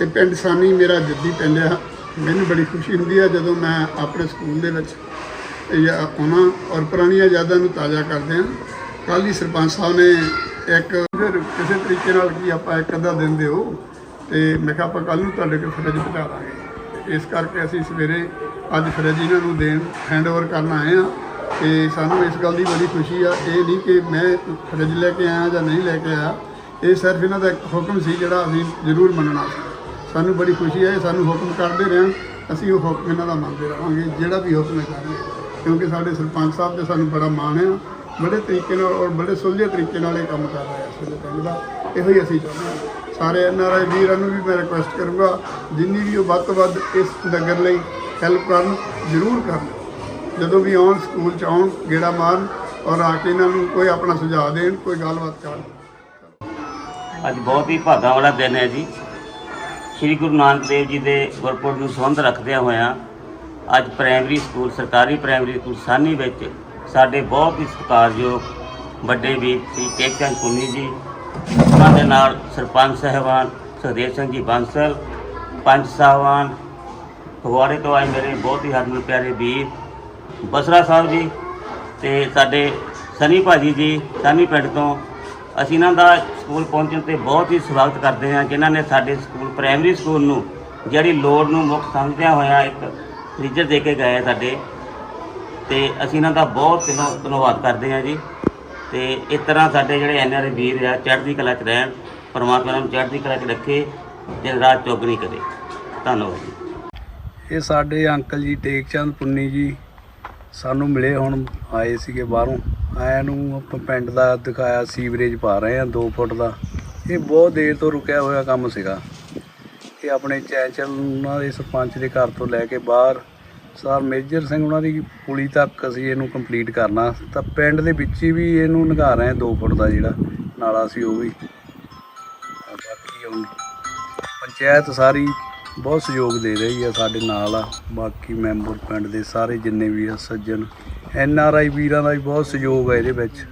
ਇਹ ਪਿੰਡ ਸਾਨੀ ਮੇਰਾ ਜੱਦੀ ਪਿੰਡ ਆ। ਮੈਨੂੰ ਬੜੀ ਖੁਸ਼ੀ ਹੁੰਦੀ ਆ ਜਦੋਂ ਮੈਂ ਆਪਣੇ ਸਕੂਲ ਦੇ ਵਿੱਚ ਇਹ ਔਰ ਪੁਰਾਣੀਆਂ ਯਾਦਾਂ ਨੂੰ ਤਾਜ਼ਾ ਕਰਦੇ ਹਾਂ। ਕੱਲ੍ਹ ਹੀ ਸਰਪੰਚ ਸਾਹਿਬ ਨੇ ਇੱਕ ਫਿਰ ਕਿਸੇ ਤਰੀਕੇ ਨਾਲ ਕੀ ਆਪਾਂ ਇੱਕ ਅੱਧਾ ਦਿਨ ਦਿਓ ਤੇ ਮੈਂ ਕਿਹਾ ਆਪਾਂ ਕੱਲ੍ਹ ਨੂੰ ਤੁਹਾਡੇ ਕੋਲ ਫਰਿੱਜ ਪਹੁੰਚਾ ਦਾਂਗੇ। ਇਸ ਕਰਕੇ ਅਸੀਂ ਸਵੇਰੇ ਅੱਜ ਫਰਿੱਜ ਇਹਨਾਂ ਨੂੰ ਦੇਣ ਹੈਂਡਓਵਰ ਕਰਨ ਆਏ ਆ ਤੇ ਸਾਨੂੰ ਇਸ ਗੱਲ ਦੀ ਬੜੀ ਖੁਸ਼ੀ ਆ। ਇਹ ਨਹੀਂ ਕਿ ਮੈਂ ਫਰਿੱਜ ਲੈ ਕੇ ਆਇਆ ਜਾਂ ਨਹੀਂ ਲੈ ਕੇ ਆਇਆ। ਇਹ ਸਿਰਫ ਇਹਨਾਂ ਦਾ ਇੱਕ ਹੁਕਮ ਸੀ ਜਿਹੜਾ ਅਸੀਂ ਜ਼ਰੂਰ ਮੰਨਣਾ ਸੀ। ਸਾਨੂੰ ਬੜੀ ਖੁਸ਼ੀ ਹੈ ਇਹ ਸਾਨੂੰ ਹੁਕਮ ਕਰਦੇ ਰਹਿਣ, ਅਸੀਂ ਉਹ ਹੁਕਮ ਇਹਨਾਂ ਦਾ ਮੰਨਦੇ ਰਹਾਂਗੇ, ਜਿਹੜਾ ਵੀ ਹੁਕਮ ਹੈ ਕਰਨਗੇ ਕਿਉਂਕਿ ਸਾਡੇ ਸਰਪੰਚ ਸਾਹਿਬ ਤੇ ਸਾਨੂੰ ਬੜਾ ਮਾਣ ਹੈ, ਬੜੇ ਤਰੀਕੇ ਨਾਲ ਔਰ ਬੜੇ ਸੁਲਝੇ ਤਰੀਕੇ ਨਾਲ ਇਹ ਕੰਮ ਕਰ ਰਿਹਾ ਸਾਡੇ ਪਿੰਡ ਦਾ। ਇਹੋ ਹੀ ਅਸੀਂ ਚਾਹੁੰਦੇ ਹਾਂ। ਸਾਰੇ ਐਨਆਰਆਈ ਵੀਰਾਂ ਨੂੰ ਵੀ ਮੈਂ ਰਿਕੁਐਸਟ ਕਰੂੰਗਾ, ਜਿੰਨੀ ਵੀ ਉਹ ਵੱਧ ਤੋਂ ਵੱਧ ਇਸ ਨਗਰ ਲਈ ਹੈਲਪ ਕਰਨ, ਜ਼ਰੂਰ ਕਰਨ। ਜਦੋਂ ਵੀ ਆਉਣ, ਸਕੂਲ ਚ ਆਉਣ, ਗੇੜਾ ਮਾਰਨ ਔਰ ਆ ਕੇ ਇਹਨਾਂ ਨੂੰ ਕੋਈ ਆਪਣਾ ਸੁਝਾਅ ਦੇਣ, ਕੋਈ ਗੱਲਬਾਤ ਕਰਨ। ਅੱਜ ਬਹੁਤ ਹੀ ਭਾਗਾਂ ਵਾਲਾ ਦਿਨ ਹੈ ਜੀ। ਸ੍ਰੀ ਗੁਰੂ ਨਾਨਕ ਦੇਵ ਜੀ ਦੇ ਗੁਰਪੁਰਬ ਨੂੰ ਸੰਬੰਧ ਰੱਖਦਿਆਂ ਹੋਇਆਂ ਅੱਜ ਪ੍ਰਾਇਮਰੀ ਸਕੂਲ ਸਰਕਾਰੀ ਪ੍ਰਾਇਮਰੀ ਸਕੂਲ ਸਾਨੀ ਵਿੱਚ ਸਾਡੇ ਬਹੁਤ ਹੀ ਸਤਿਕਾਰਯੋਗ ਵੱਡੇ ਵੀਰ ਸ੍ਰੀ ਕੇਕਚੰਦ ਪੁੰਨੀ ਜੀ ਉਹਨਾਂ ਦੇ ਨਾਲ ਸਰਪੰਚ ਸਹਿਬਾਨ ਸੁਖਦੇਵ ਸਿੰਘ ਜੀ ਬਾਂਸਲ, ਪੰਜ ਸਾਹਿਬਾਨ, ਫਗਵਾੜੇ ਤੋਂ ਆਏ ਮੇਰੇ ਬਹੁਤ ਹੀ ਹਰਮਨ ਪਿਆਰੇ ਵੀਰ, ਬਸਰਾ ਸਾਹਿਬ ਜੀ ਤੇ ਸਾਡੇ ਸਨੀ ਭਾਜੀ ਜੀ, ਸਾਨੀ ਪਿੰਡ ਤੋਂ ਅਸੀਂ ਇਹਨਾਂ ਦਾ ਸਕੂਲ ਪਹੁੰਚਣ ਤੇ ਬਹੁਤ ਹੀ ਸਵਾਗਤ ਕਰਦੇ ਹਾਂ ਜਿਨ੍ਹਾਂ ਨੇ ਸਾਡੇ ਸਕੂਲ, ਪ੍ਰਾਇਮਰੀ ਸਕੂਲ ਨੂੰ ਜਿਹੜੀ ਲੋੜ ਨੂੰ ਮੁੱਖ ਸਮਝਦਿਆਂ ਹੋਇਆ ਇੱਕ ਫ੍ਰੀਜਰ ਦੇ ਕੇ ਗਏ ਸਾਡੇ। ਤੇ ਅਸੀਂ ਇਹਨਾਂ ਦਾ ਬਹੁਤ ਧੰਨ- ਧੰਨਵਾਦ ਕਰਦੇ ਹਾਂ ਜੀ। ਤੇ ਇਸ ਤਰ੍ਹਾਂ ਸਾਡੇ ਜਿਹੜੇ ਐਨਆਰਏ ਵੀਰ ਆ, ਚੜ੍ਹਦੀ ਕਲਾ 'ਚ ਰਹਿਣ, ਪਰਮਾਤਮਾ ਨੂੰ ਚੜ੍ਹਦੀ ਕਲਾ 'ਚ ਰੱਖੇ, ਦਿਨ ਰਾਤ ਚੌਗਣੀ ਕਰੇ। ਧੰਨਵਾਦ ਜੀ। ਇਹ ਸਾਡੇ ਅੰਕਲ ਜੀ, ਟੇਕਚੰਦ ਪੁੰਨੀ ਜੀ, ਸਾਨੂੰ ਮਿਲੇ ਹੁਣ, ਆਏ ਸੀਗੇ ਬਾਹਰੋਂ। ਆਇਆਂ ਨੂੰ ਆਪਾਂ ਪਿੰਡ ਦਾ ਦਿਖਾਇਆ ਸੀਵਰੇਜ ਪਾ ਰਹੇ ਆ 2 ਫੁੱਟ ਦਾ। ਇਹ ਬਹੁਤ ਦੇਰ ਤੋਂ ਰੁਕਿਆ ਹੋਇਆ ਕੰਮ ਸੀਗਾ। ਇਹ ਆਪਣੇ ਚੈਚਲ ਉਹਨਾਂ ਦੇ ਸਰਪੰਚ ਦੇ ਘਰ ਤੋਂ ਲੈ ਕੇ ਬਾਹਰ, ਸਰ ਮੇਜਰ ਸਿੰਘ ਉਹਨਾਂ ਦੀ ਪੁਲੀ ਤੱਕ ਅਸੀਂ ਇਹਨੂੰ ਕੰਪਲੀਟ ਕਰਨਾ। ਤਾਂ ਪਿੰਡ ਦੇ ਵਿੱਚ ਹੀ ਵੀ ਇਹਨੂੰ ਨਿਘਾ ਰਹੇ ਆ 2 ਫੁੱਟ ਦਾ ਜਿਹੜਾ ਨਾਲਾ ਸੀ ਉਹ ਵੀ। ਬਾਕੀ ਹੁਣ ਪੰਚਾਇਤ ਸਾਰੀ ਬਹੁਤ ਸਹਿਯੋਗ ਦੇ ਰਹੀ ਆ ਸਾਡੇ ਨਾਲ ਆ। ਬਾਕੀ ਮੈਂਬਰ ਪਿੰਡ ਦੇ ਸਾਰੇ ਜਿੰਨੇ ਵੀ ਆ, ਸੱਜਣ, ਐਨ ਆਰ ਆਈ ਵੀਰਾਂ ਦਾ ਵੀ ਬਹੁਤ ਸਹਿਯੋਗ ਹੈ ਇਹਦੇ ਵਿੱਚ।